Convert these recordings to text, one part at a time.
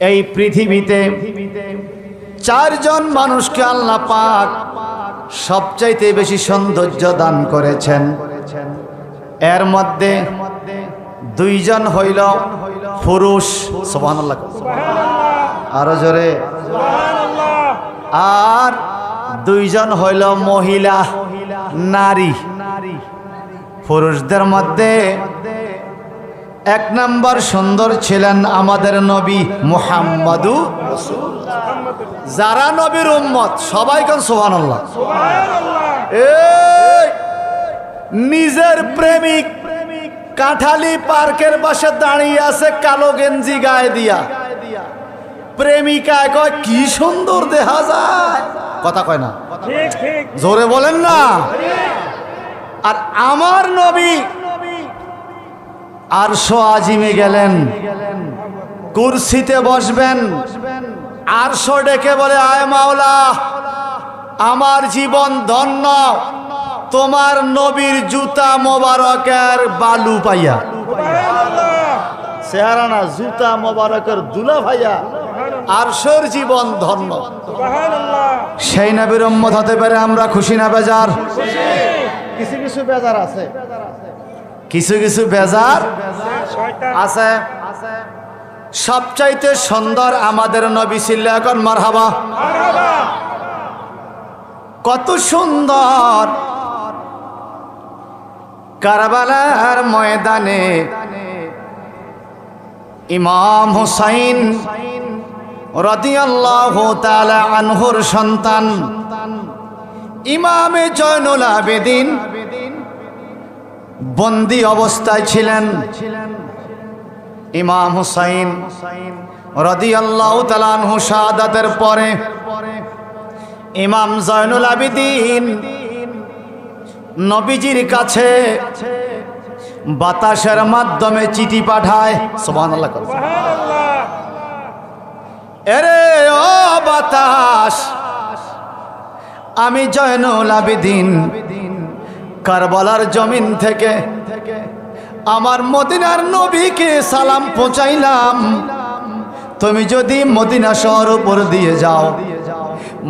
এই পৃথিবীতে চারজন মানুষকে আল্লাহ পাক সবচাইতে বেশি সৌন্দর্য দান করেছেন। এর মধ্যে দুইজন হইল পুরুষ সোহান আরও জোরে। আর দুইজন হইল মহিলা, নারী। পুরুষদের মধ্যে এক নম্বর সুন্দর ছিলেন আমাদের নবী মুহাম্মাদু যারা নবীর উম্মত সবাই কেন সোহান নিজের প্রেমিক কাঁঠালি পার্কের পাশে দাঁড়িয়ে আছে কালো গেঞ্জি গায়ে দিয়া। প্রেমিকা কয় কি সুন্দর দেখা যায়। কথা কয় না। জোরে বলেন না। আর আমার নবী আরশো আজিমে গেলেন। কুরসিতে বসবেন। আরশো ডেকে বলে, আয় মাওলা, আমার জীবন ধন্য। তোমার নবীর জুতা মোবারকের বালু পাইয়া। চেহারা না জুতা মোবারকের দুলা ভাইয়া আরশোর জীবন ধন্য। সেই নবীর হতে পারে আমরা খুশি না, বেজার? কিছু কিছু বেজার আছে। কিছু কিছু বেজার আছে। সবচাইতে সুন্দর আমাদের নবী ছিল এখন মারহাবা। কত সুন্দর। কারবালার ময়দানে ইমাম হুসাইন রাদিয়াল্লাহু আনহুর সন্তান ইমামে জয়নুল আবেদিন বন্দি অবস্থায় ছিলেন ইমাম হুসাইন রাদিয়াল্লাহু তাআলা আনহু শাহাদাতের পরে ইমাম জয়নুল আবেদিন নবীজির কাছে বাতাসের মাধ্যমে চিঠি পাঠায় করো। এরে ও বাতাস, আমি জয়নুল আবেদিন কারবালার জমিন থেকে আমার মদিনার নবীকে সালাম পৌঁছাইলাম। তুমি যদি মদিনা শহর উপর দিয়ে যাও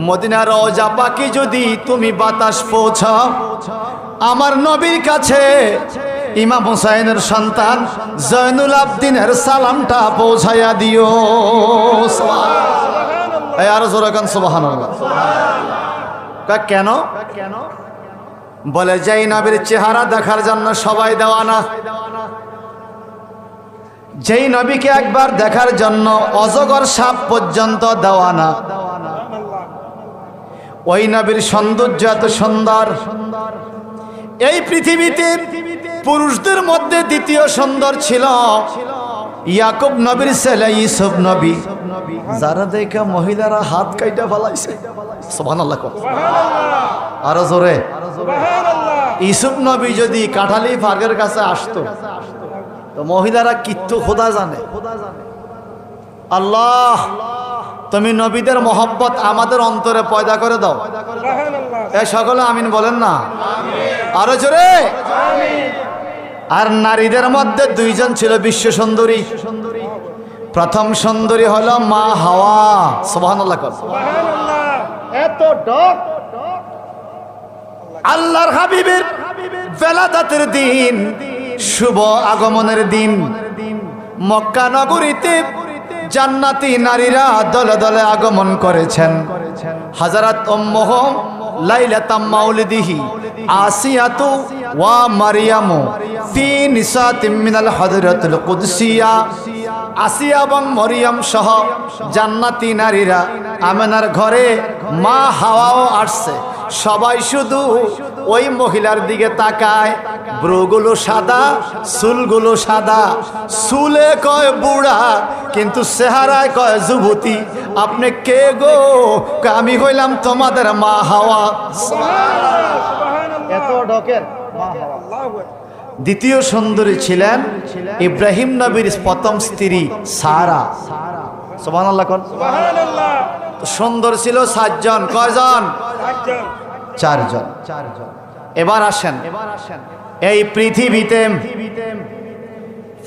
মদিনার রওজা পাখি যদি তুমি বাতাস পৌঁছাও, আমার নবীর কাছে ইমাম হুসাইনের সন্তান জয়নুল আবদিনের সালামটা পৌঁছাইয়া দিও। আরও জোরে গান কেন কেন? বলে, যেই নবীর চেহারা দেখার জন্য সবাই দেওয়া না। যেই নবীকে একবার দেখার জন্য অজগর সাপ পর্যন্ত দেওয়া না। ওই নবীর সৌন্দর্য এত সুন্দর। এই পৃথিবীতে পুরুষদের মধ্যে দ্বিতীয় সুন্দর ছিল ইয়াকুব নবীর ছেলে ইসুফ নবী। যারা দেখে মহিলারা হাত কাইটা ফেলাইছে। আরও জোরে। ইসুফ নবী যদি কাঠালি পার্কের কাছে আসতো তো মহিলারা কিত্তু খোদা জানে। আল্লাহ তুমি নবীদের মহব্বত আমাদের অন্তরে পয়দা করে দাও। এ সকলে আমিন বলেন না? আরও জোরে। আর নারীদের মধ্যে দুইজন ছিল বিশ্ব সুন্দরী। প্রথম সুন্দরী হলো মা হাওয়া। এত ডক আল্লাহর হাবিবের বেলাদাতের দিন শুভ আগমনের দিন। মক্কা নগরীতে জান্নাতি নারীরা দলে দলে আগমন করেছেন। হাজারাত উম্মুহ লাইলাতাম মাউলিদিহি আসিয়াতু ওয়া মারিয়ামু ফি নিসাতিম মিনাল হযরতুল কুদসিয়া। আসিয়া এবং মরিয়ম সহ জান্নাতি নারীরা আমেনার ঘরে মা হাওয়াও আসছে। সবাই শুধু ওই মহিলার দিকে তাকায়। ব্রুগুলো সাদা চুলগুলো সাদা। চুলে কয় বুড়া কিন্তু চেহারায় কয় যুবতী। আপনি কে গো? আমি হইলাম তোমাদের মা হাওয়া। এত ডকের আল্লাহু আকবার। দ্বিতীয় সুন্দরী ছিলেন ইব্রাহিম নবীর প্রথম স্ত্রী সারা। সুন্দর ছিল সাতজন। কয়জন? চারজন। এবার আসেন। আসেন এই পৃথিবীতে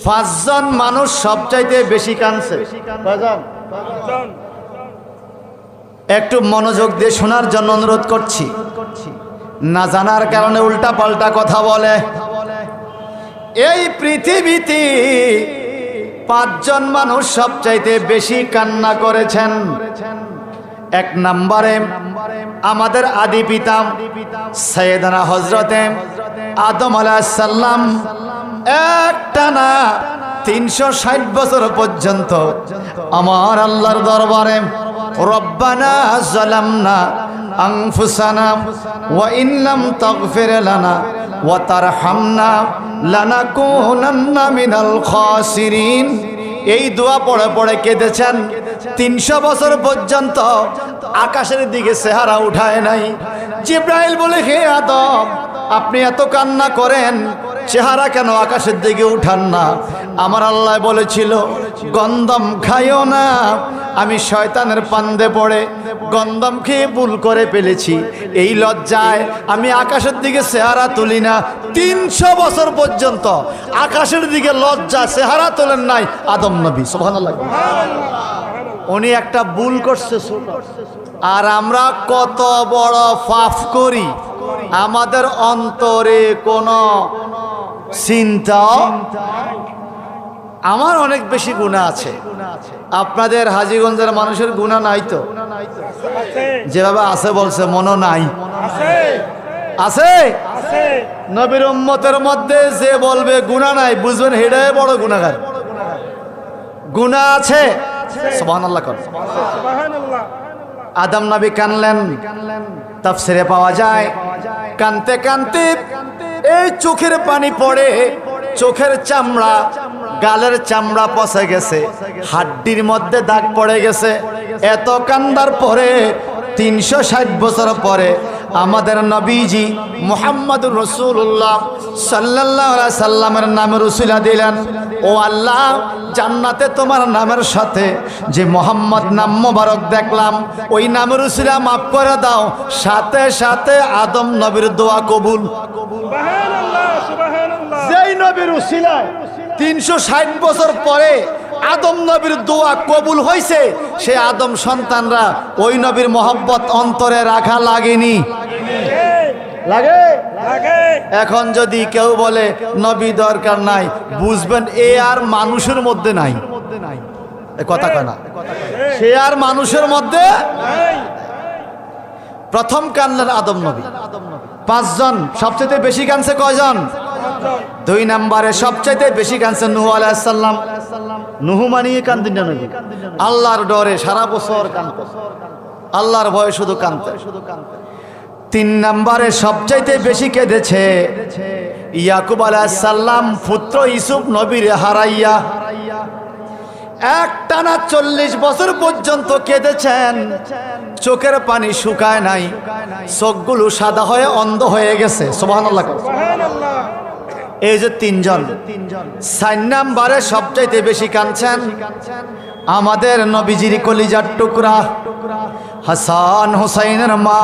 পাঁচজন মানুষ সবচাইতে বেশি কানছে একটু মনোযোগ দিয়ে শোনার জন্য অনুরোধ করছি। না জানার কারণে উল্টা পাল্টা কথা বলে। এই পৃথিবীতে পাঁচজন মানুষ সবচাইতে বেশি কান্না করেছেন। এক নম্বরে আমাদের আদি পিতা সৈয়দনা হজরতে আদম আলাহিসাল্লাম একটানা তিনশো ষাট বছর পর্যন্ত আমার আল্লাহর দরবারে রব্বানা জালামনা ওয়া ইল্লাম তাগফির লানা, ওয়া তারহামনা লানাকুনান্না মিনাল খাসিরিন। এই দোয়া পড়ে পড়ে কেঁদেছেন। তিনশো বছর পর্যন্ত আকাশের দিকে চেহারা উঠায় নাই। জিব্রাইল বলে, হে আদম, আপনি এত কান্না করেন, চেহারা কেন আকাশের দিকে উঠান না? আমার আল্লাহ বলেছিল গন্দম খাইও না। আমি শয়তানের পান্দে পড়ে গন্দম খেয়ে ভুল করে ফেলেছি। এই লজ্জায় আমি আকাশের দিকে চেহারা তুলি না। তিনশো বছর পর্যন্ত আকাশের দিকে লজ্জা চেহারা তোলেন নাই আদম নবী। সোহান উনি একটা ভুল করছে আর আমরা কত বড় ফাফ করি। আমাদের অন্তরে কোনো চিন্তা আমার অনেক বেশি গুণা আছে। আপনাদের হাজিগঞ্জের মানুষের গুণা নাই তো? যেভাবে আছে বলছে মনো নাই। আছে? নবীর উম্মতের মধ্যে যে বলবে গুণা নাই, বুঝবেন হেডাই বড় গুণাগার। গুণা আছে? আদম নবী কানলেন, তাফসিরে পাওয়া যায়, কানতে কানতে এই চোখের পানি পড়ে, চোখের চামড়া গালের চামড়া পচে গেছে হাড্ডির মধ্যে দাগ পড়ে গেছে। এত কান্দার পরে তিনশো ষাট বছর পরে আমাদের নবীজি মোহাম্মদ রসুল্লাহ সাল্লাহ সাল্লামের নামে রসুলা দিলেন ও আল্লাহ জান্নাতে তোমার নামের সাথে যে মোহাম্মদ নাম মোবারক দেখলাম ওই নামের রসুলা মাফ করে দাও সাথে সাথে আদম নবীর দোয়া কবুল। যেই নবীর উসিলায় তিনশো ষাট বছর পরে আদম নবীর দোয়া কবুল হয়েছে সে আদম সন্তানরা ওই নবীর মোহব্বত অন্তরে রাখা লাগেনি। লাগে? লাগে। এখন যদি কেউ বলে নবী দরকার নাই বুঝবেন এ আর মানুষের মধ্যে নাই। এ কথা কয় না। সে আর মানুষের মধ্যে প্রথম কানলেন আদম নবী। পাঁচজন সবচেয়ে বেশি কানছে কয়জন? দুই নম্বরে সবচাইতে বেশি কানছে নুহু আলাইসাল্লাম নুহু মানিয়ে কান্দিন না নবী আল্লাহর ডরে সারা বছর কানতে আল্লাহর ভয়ে শুধু কানতে তিন নম্বরে সবচাইতে বেশি কেঁদেছে ইয়াকুব আলাইসাল্লাম পুত্র ইসুফ নবীর হারাইয়া। এক টানা চল্লিশ বছর পর্যন্ত কেঁদেছেন। চোখের পানি শুকায় নাই। চোখগুলো সাদা হয়ে অন্ধ হয়ে গেছে। সোবাহ সুবহানাল্লাহ। এই যে তিনজন চার নাম্বারে সবচাইতে বেশি কাঁদছেন আমাদের নবীজির কলিজার টুকরা হাসান হুসাইনের মা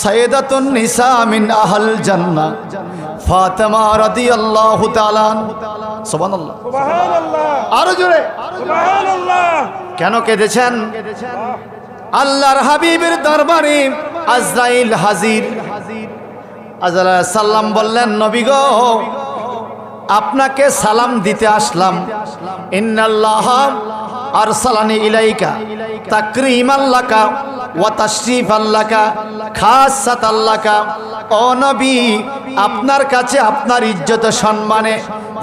সৈয়দাতুন নিসা মিন আহল জান্নাহ ফাতেমা রাদিয়াল্লাহু তাআলা সুবহানাল্লাহ। সুবহানাল্লাহ। আরও জোরে। সুবহানাল্লাহ। কেন কেঁদেছেন? আল্লাহর হাবিবের দরবারে আজরাইল হাজির। সাল্লাম বললেন, নবী গো, আপনাকে সালাম দিতে আসলাম। ইন্নাল্লাহ আরসালানি ইলাইকা তাকরিম আল্লাকা ওয়া তাশরিফ আল্লাকা খাসাত আল্লাকা ও নবী, আপনার কাছে আপনার ইজ্জত সম্মানে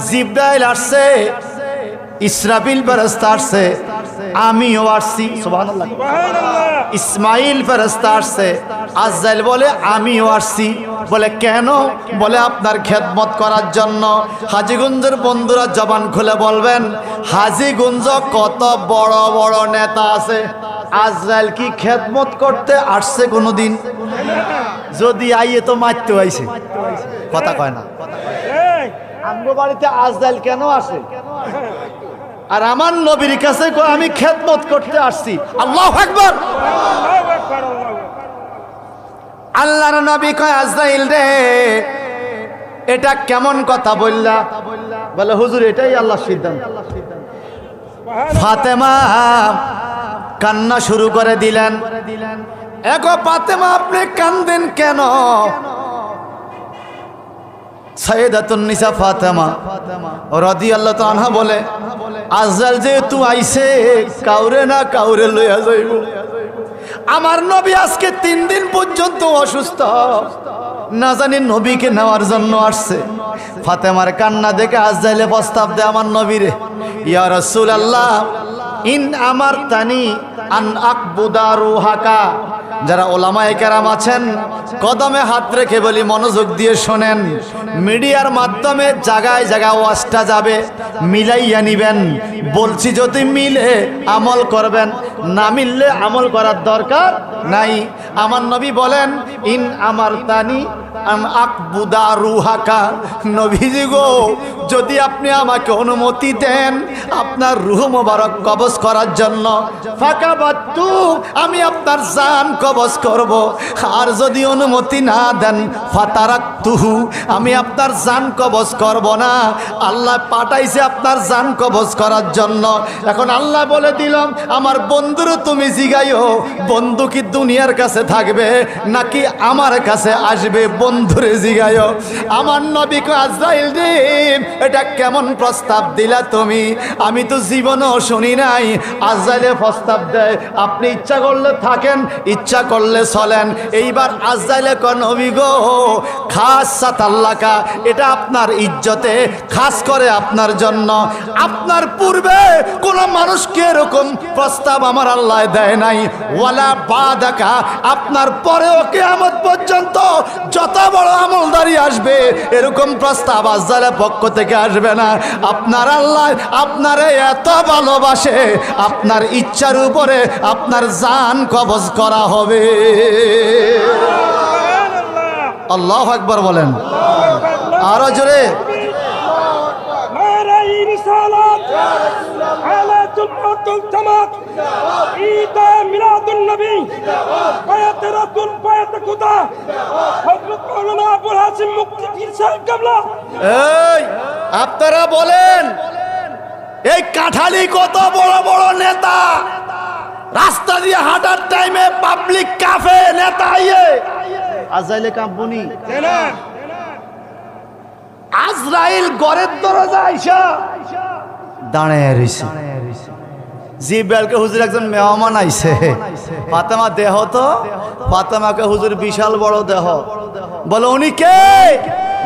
জিব্রাইল আসছে, ইসরাফিল ফেরেশতা আসছে। আমিও আসছি। সুবহানাল্লাহ। ইসমাইল ফেরেস্তা আসছে। আজাইল বলে আমিও আসছি। বলে কেন? বলে আপনার খেদমত করার জন্য। হাজিগঞ্জের বন্ধুরা জবান খুলে বলবেন হাজিগঞ্জ কত বড় বড় নেতা আছে। আজরাইল কি খেদমত করতে আসছে কোনোদিন? যদি আইয়ে তো মারতে আইছে। কথা কয় না। আমগো বাড়িতে আজরাইল কেন আসে? আর আমার নবীর কাছে আমি খেদমত করতে আসছি। আল্লাহ একবার আল্লাহর নবী কয় রে, এটা কেমন কথা বললা? বলে, হুজুর, এটাই আল্লাহ সিদ্ধান্ত। ফাতেমা কান্না শুরু করে দিলেন। এগো ফাতেমা, আপনি কান্দেন কেন? ফাতেমা তাআলা বলে যেহেতু কাউরে না আমার নবী আজকে তিন দিন পর্যন্ত অসুস্থ। নবীকে নেওয়ার জন্য আসছে। ফাতেমার কান্না দেখে আজরাইলে প্রস্তাব দেয় আমার নবীরে, ইয়া রাসূলুল্লাহ, ইন আমার তানি আন আকবুদারু হাকা যারা ওলামা একেরাম আছেন, কদমে হাত রেখে বলি মনোযোগ দিয়ে শোনেন। মিডিয়ার মাধ্যমে জায়গায় জায়গায় ওয়াজটা যাবে, মিলাইয়া নিবেন। বলছি যদি মিলে আমল করবেন, না মিললে আমল করার দরকার নাই। আমার নবী বলেন, ইন আমার তানি আকবুদা রুহাকা। নবীজি গো, যদি আপনি আমাকে অনুমতি দেন, আপনার রুহ মোবারক কবজ করার জন্য। ফাঁকা বাত্তু, আমি আপনার জান কবজ করব। আর যদি অনুমতি না দেন ফাতারাক তুহু আমি আপনার জান কবজ করব না। আল্লাহ পাঠাইছে আপনার জান কবজ করার জন্য। এখন আল্লাহ বলে দিলাম আমার বন্ধুরও তুমি জিগাইও, বন্ধু কি দুনিয়ার কাছে থাকবে, নাকি আমার কাছে আসবে? বন্ধুরে জিগাইও আমার নবীকে আজরাইল রে, এটা কেমন প্রস্তাব দিলা তুমি? আমি তো জীবনও শুনি নাই। আজরাইলে প্রস্তাব দেয়, আপনি ইচ্ছা করলে থাকেন, ইচ্ছা করলে চলেন। এইবার আজরাইলে কন নবী গো, খাস সাতাল্লাকা এটা আপনার ইজ্জতে, খাস করে আপনার জন্য। আপনার পূর্বে কোন মানুষকে এরকম প্রস্তাব আমার আল্লাহ দেয় নাই। ওয়ালা বাদাকা, আপনার পরেও কেয়ামত পর্যন্ত যত বড় আমলদারি আসবে। এরকম প্রস্তাব আজ্জালের পক্ষ থেকে আসবে না। আপনার আল্লাহ আপনারে এত ভালোবাসে, আপনার ইচ্ছার উপরে আপনার জান কবজ করা হবে। আল্লাহ একবার বলেন। আরও জোরে। নারাই মাতুল জামাত। ঈদে মিলাদুন নবী বায়াতে রাসূল বায়াতে খুদা। হযরত মাওলানা আবুল হাসিম মুক্তি পীর সাহেব কাবলা এই আপনারা বলেন এই কাঠালি কত বড় বড় নেতা? রাস্তা দিয়ে হাঁটার টাইমে পাবলিক কাফে নেতা ইয়ে। আজাইলে কাঁপবনি আজরাইল গড়ের দরজা আইসা। দাঁড়ায় রইছে। জি বেলকে হুজুর একজন মেহমান আইছে। ফাতেমা দেহ তো? ফাতেমাকে হুজুর বিশাল বড় দেহ। বলে উনি কে?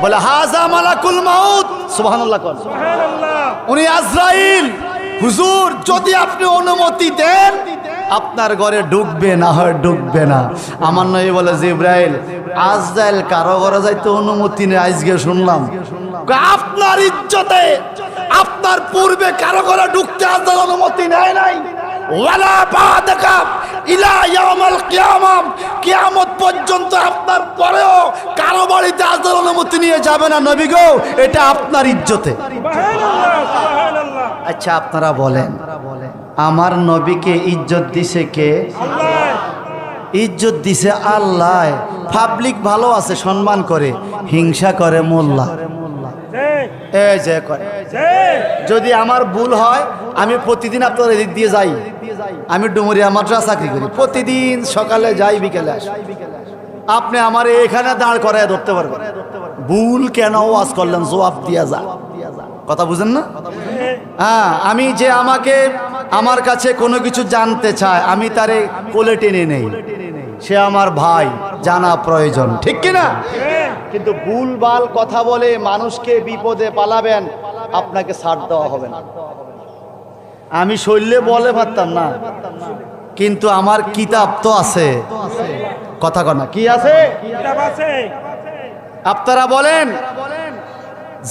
বলে হাজা মালাকুল মাউত। সুবহানাল্লাহ কর সুবহানাল্লাহ। উনি আজরাইল। হুজুর যদি আপনি অনুমতি দেন আপনার ঘরে ঢুকবে না হয় ঢুকবে না। আমার নয় বলে জিব্রাইল আজরাইল কারও ঘরে যাইতে অনুমতি নেই আজকে শুনলাম। আপনার ইজ্জতে আপনার পূর্বে কারও ঘরে ঢুকতে আজরাইল অনুমতি নেয় নাই। কিয়ামত পর্যন্ত আপনার পরেও কারও বাড়িতে অনুমতি নিয়ে যাবে না নবী গো। এটা আপনার ইজ্জতে। আচ্ছা আপনারা বলেন। আমার নবীকে ইজ্জত দিছে কে? ইজ্জত দিছে আল্লাহ। পাবলিক ভালো আছে, সম্মান করে। হিংসা করে মোল্লা। যদি আমার ভুল হয়, আমি প্রতিদিন আপনার এদিক দিয়ে যাই। আমি ডুমুরিয়া মাদ্রাসা চাকরি করি। প্রতিদিন সকালে যাই, বিকেলে আসি। আপনি আমার এখানে দাঁড় করায় ধরতে পারবেন। ভুল কেন ওয়াজ করলেন? জবাব দিয়া যা। কথা বুঝেন না? হ্যাঁ আমি যে আমাকে আমার কাছে কোনো কিছু জানতে চায় আমি তারে কোলে টেনে নেই। সে আমার ভাই জানা প্রয়োজন। ঠিক কি না কিন্তু ভুলবাল কথা বলে মানুষকে বিপদে পালাবেন আপনাকে ছাড় দেওয়া হবে না। আমি শৈলে বলে পারতাম না কিন্তু আমার কিতাব তো আছে। কথা কনা কি আছে। আপনারা বলেন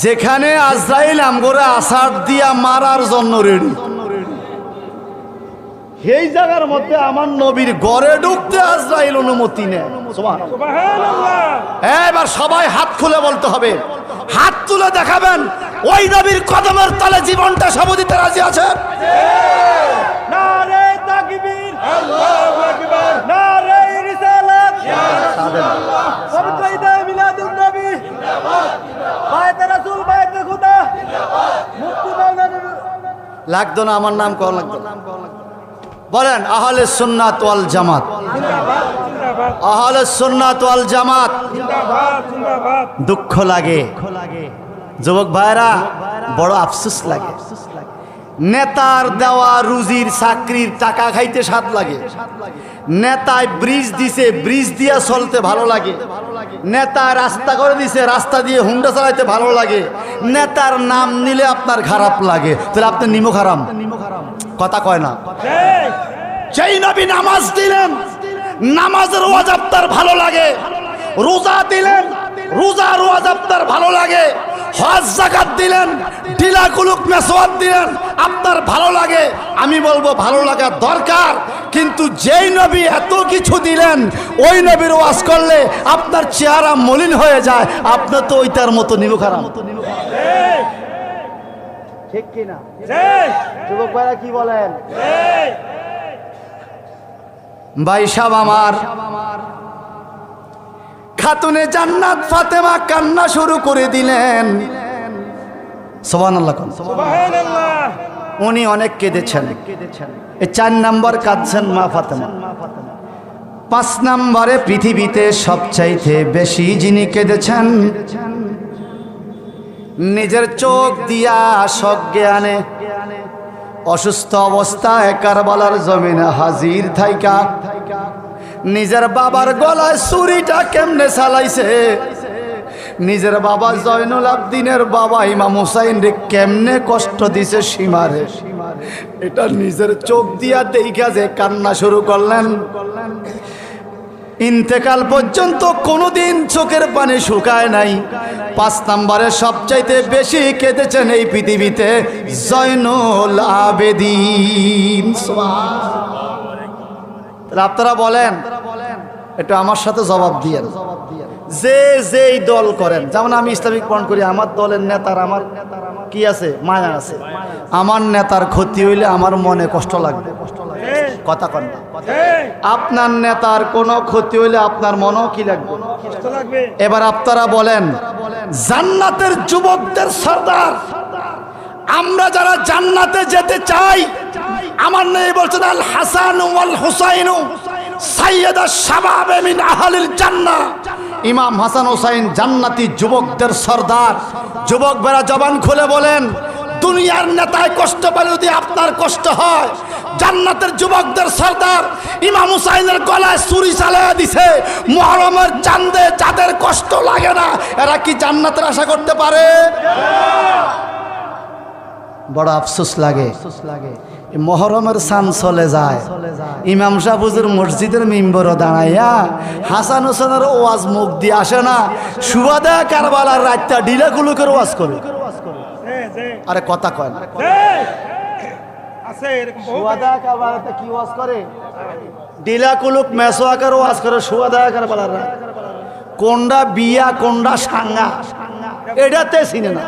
যেখানে আজরাইল আমগোরা আসার দিয়া মারার জন্য রেডি। সেই জায়গার মধ্যে আমার নবীর ঘরে ঢুকতে আজরাইল অনুমতি নেয়। সুবহানাল্লাহ। সুবহানাল্লাহ এবার সবাই হাত খুলে বলতে হবে। হাত তুলে দেখাবেন ওই নবীর কদমের তলে জীবনটা সব দিতে রাজি আছে? লাগতো না আমার নাম কল লাগতো। বলেন, আহলে সুন্নাত ওয়াল জামাত। আহলে সুন্নাত ওয়াল জামাত। দুঃখ লাগে। যুবক ভাইরা, বড় আফসোস লাগে। নেতার দেওয়া রুজির, চাকরির টাকা খাইতে স্বাদ লাগে। নেতায় ব্রিজ দিছে, ব্রিজ দিয়ে চলতে ভালো লাগে। নেতা রাস্তা করে দিছে, রাস্তা দিয়ে হুন্ডা চালাইতে ভালো লাগে। নেতার নাম নিলে আপনার খারাপ লাগে। তাহলে আপনি নিমো খারাম কথা কয় না। জয় সেই নবী নামাজ দিলেন নামাজের ওয়াজ আপনার ভালো লাগে। রোজা দিলেন রোজার ওয়াজ আপনার ভালো লাগে। হজ জাকাত দিলেন ডিলা কুলুক মেসওয়াত দিলেন আপনার ভালো লাগে। আমি বলব ভালো লাগা দরকার কিন্তু যেই নবী এত কিছু দিলেন ওই নবীর ওয়াজ করলে আপনার চেহারা মলিন হয়ে যায়। আপনার তো ওইটার মতো নিমু খারাপ জয় ঠিক। কিনা যুবক ভাইরা কি বলেন? সাহ আমার। খাতুনে জান্নাত ফাতেমা কান্না শুরু করে দিলেন। সোবান আল্লাহ উনি অনেক কেঁদেছেন। এই চার নাম্বার কাঁদছেন মা ফাতেমা। পাঁচ নাম্বারে পৃথিবীতে সবচাইতে বেশি যিনি কেঁদেছেন নিজের চোখ দিয়া সজ্ঞানে অসুস্থ অবস্থায় কারবালার জমিনে হাজির থাইকা। নিজের বাবার গলায় ছুরিটা কেমনে চালাইছে? নিজের বাবা জয়নুল আবদিনের বাবা ইমাম হুসাইন রে কেমনে কষ্ট দিছে সীমারে? এটা নিজের চোখ দিয়া দেখা যে কান্না শুরু করলেন। ইন্তেকাল পর্যন্ত কোনোদিন চোখের পানি শুকায় নাই। পাঁচ নম্বরে সবচাইতে বেশি কেঁদেছেন এই পৃথিবীতে জয়নুল আবেদিন। আপনারা বলেন, একটু আমার সাথে জবাব দিয়েন। যে যেই দল করেন, যেমন আমি ইসলামিক পণ করি, আমার দলের নেতার আমার কি আছে? মায়া আছে। আমার নেতার ক্ষতি হইলে আমার মনে কষ্ট লাগবে। জয় কথা কন আপনার নেতার কোনো ক্ষতি হইলে আপনার মনও কি লাগবে? এবার আপনারা বলেন জান্নাতের যুবকদের সর্দার। আমরা যারা জান্নাতে যেতে চাই আমার নেই বলছেন আল হাসান ওয়াল হুসাইন সাইয়েদা শাবাবে মিন আহলিল জান্নাহ। ইমাম হাসান হুসাইন জান্নাতি যুবকদের সর্দার। যুবক বেড়া জবান খুলে বলেন দুনিয়ার নেতায় কষ্ট পেলে যদি আপনার কষ্ট হয়, জান্নাতের যুবকদের সর্দার ইমাম হুসাইনের গলায় ছুরি চালিয়ে দিছে। মহরমের চান্দে যাদের কষ্ট লাগে না, এরা কি জান্নাতের আশা করতে পারে? বড় আফসোস লাগে। মহরমের সান চলে যায়। ইমাম সাহ মসজিদের মিম্বর দাঁড়াইয়া হাসান হোসেনের ওয়াজ মুখ দিয়ে আসে না। সুবাদা কারবালার রাতটা ডিলে গুলুকের ওয়াজ করে। আরে কথা কয় না। জয় আছে এরকম বহু সুয়াদা কারবালাতে কি ওয়াজ করে? ডিলা কুলুক মেসোয়াকার ওয়াজ করে সুয়াদা কারবালার রাত কোনটা বিয়া কোনটা সাঙ্গা এটাতে চিনে না।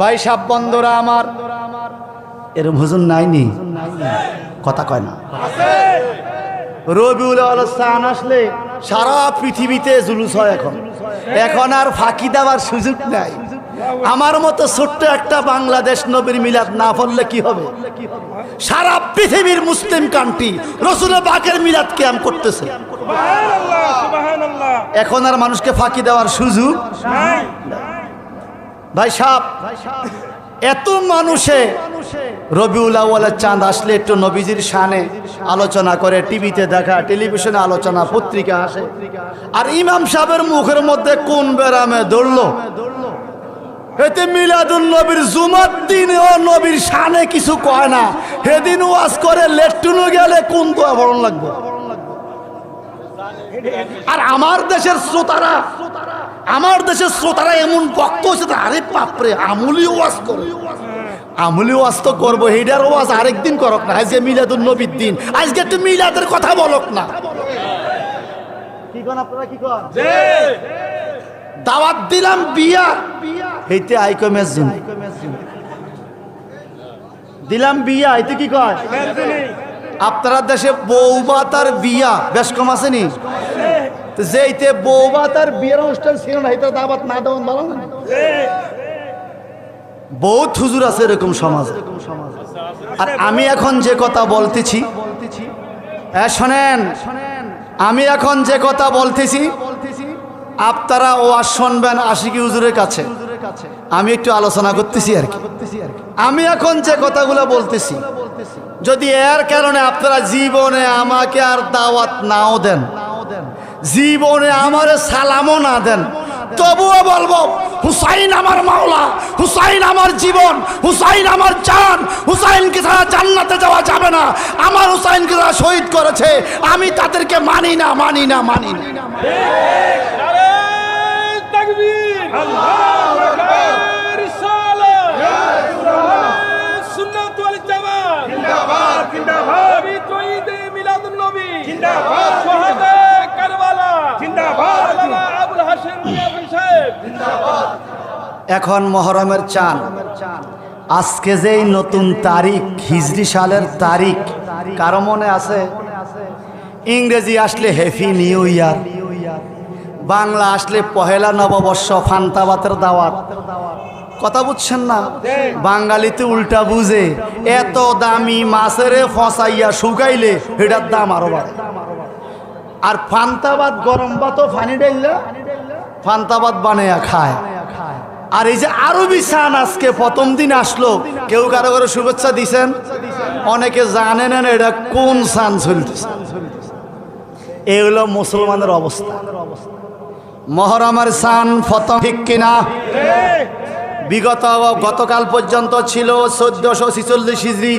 ভাই সাপ বন্ধরা আমার এরম হুজুর নাইনি। কথা কয় না। আছে। রবিউল আলস্থান আসলে সারা পৃথিবীতে জুলুস হয় এখন। এখন আর ফাঁকি দেওয়ার সুযোগ নাই। আমার মতো ছোট্ট একটা বাংলাদেশ নবীর মিলাদ না পড়লে কি হবে? সারা পৃথিবীর মুসলিম কান্ট্রি রসুল বাকের মিলাদ ক্যাম্প করতেছে। এখন আর মানুষকে ফাঁকি দেওয়ার সুযোগ ভাই সাপ এত মানুষে রবিউল আউ্বালের চাঁদ আসলে একটু নবীজির শানে আলোচনা করে, টিভিতে দেখা, টেলিভিশনে আলোচনা, পত্রিকা আসে। আর ইমাম সাহেবের মুখের মধ্যে কোন বেরামে দৌড়লো? এতে মিলাদুল নবীর জুমার দিন ও নবীর শানে কিছু কয় না। সেদিন ওয়াজ করে, লেট্টুনো গেলে কোন দোয়া ভরণ লাগবে? আর আমার দেশের শ্রোতারা, আমার দেশের শ্রোতারা এমন বক্ত হচ্ছে আরে বাপরে, আমুলি ওয়াজ করে। আমুলি ওয়াজ তো করব হেডার ওয়াজ আরেকদিন করক না আজকে মিলাদুল নবীর দিন। আজকে একটু মিলাদের কথা বলক না। কি কন আপনারা কি কন? জয় দাওয়াত দিলাম বিয়া। হেইতে আইকমের জন্য দিলাম বিয়া এতে কি কয়? আপনারা দেশে বৌবা তার বিয়া বেশ কম আসেনি তো যেইতে বৌবা তার বিয়ের অনুষ্ঠান ছিল না এটা দাবাত না দেওয়ান ভালো না বহুত হুজুর আছে এরকম সমাজ। আর আমি এখন যে কথা বলতেছি হ্যাঁ শোনেন, আমি এখন যে কথা বলতেছি, আপনারা ও আর শুনবেন আশিকি হুজুরের কাছে। আমি একটু আলোচনা করতেছি আর কি। আমি এখন যে কথাগুলো বলতেছি, যদি এর কারণে আপনারা জীবনে আমাকে আর দাওয়াত নাও দেন, জীবনে আমার সালামও না দেন, তবুও বলব, হুসাইন আমার হুসাইন আমার জীবন হুসাইন আমার জান হুসাইনকে ছাড়া জান্নাতে যাওয়া যাবে না। আমার হুসাইনকে যারা শহীদ করেছে আমি তাদেরকে মানি না মানি না মানি না। জিন্দাবাদ জিন্দাবাদ। ঈদে মিলাদুন নবী জিন্দাবাদ। এখন মহরমের চান আজকে যেই নতুন তারিখ, হিজরি সালের তারিখ, কারও মনে আছে? ইংরেজি আসলে হ্যাপি নিউ ইয়ার বাংলা আসলে পহেলা নববর্ষ ফান্তাবাতের দাওয়াত। কথা বুঝছেন না? বাঙালিতে উল্টা বুঝে, এত দামি মাছের ফসাইয়া শুকাইলে এটার দাম আরও বাড়ে। আর ফান্তাবাদ গরম ভাতও ফানি ডাইলা ফান্তাবাদ বানাইয়া খায়। আর এই যে আরবি সান আজকে প্রথম দিন আসলো, কেউ কারও কারও শুভেচ্ছা দিছেন? অনেকে জানে না এটা কোন সান চলতেছে। এই হলো মুসলমানের অবস্থা। মহরমের সান প্রথম ঠিক কিনা? বিগত গতকাল পর্যন্ত ছিল চোদ্দশো ছিচল্লিশ হিজড়ি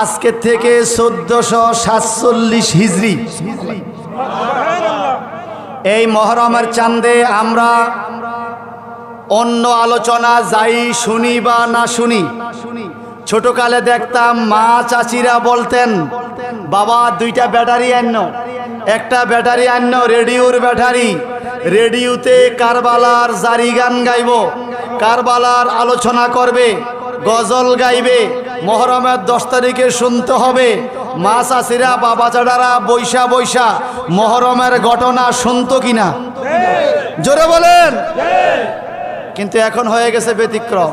আজকে থেকে চোদ্দশো সাতচল্লিশ হিজড়ি এই মহরমের চান্দে আমরা অন্য আলোচনা যাই শুনি বা না শুনি। ছোটকালে দেখতাম মা চাচিরা বলতেন বাবা দুইটা ব্যাটারি আন্য একটা ব্যাটারি আন্য রেডিওর ব্যাটারি। রেডিওতে কারবালার জারি গান গাইব। কারবালার আলোচনা করবে গজল গাইবে মহরমের দশ তারিখে শুনতে হবে। মা চাচিরা বাবা চাডারা বৈশা বৈশা মহরমের ঘটনা শুনতো কিনা? জোরে বলেন। কিন্তু এখন হয়ে গেছে ব্যতিক্রম।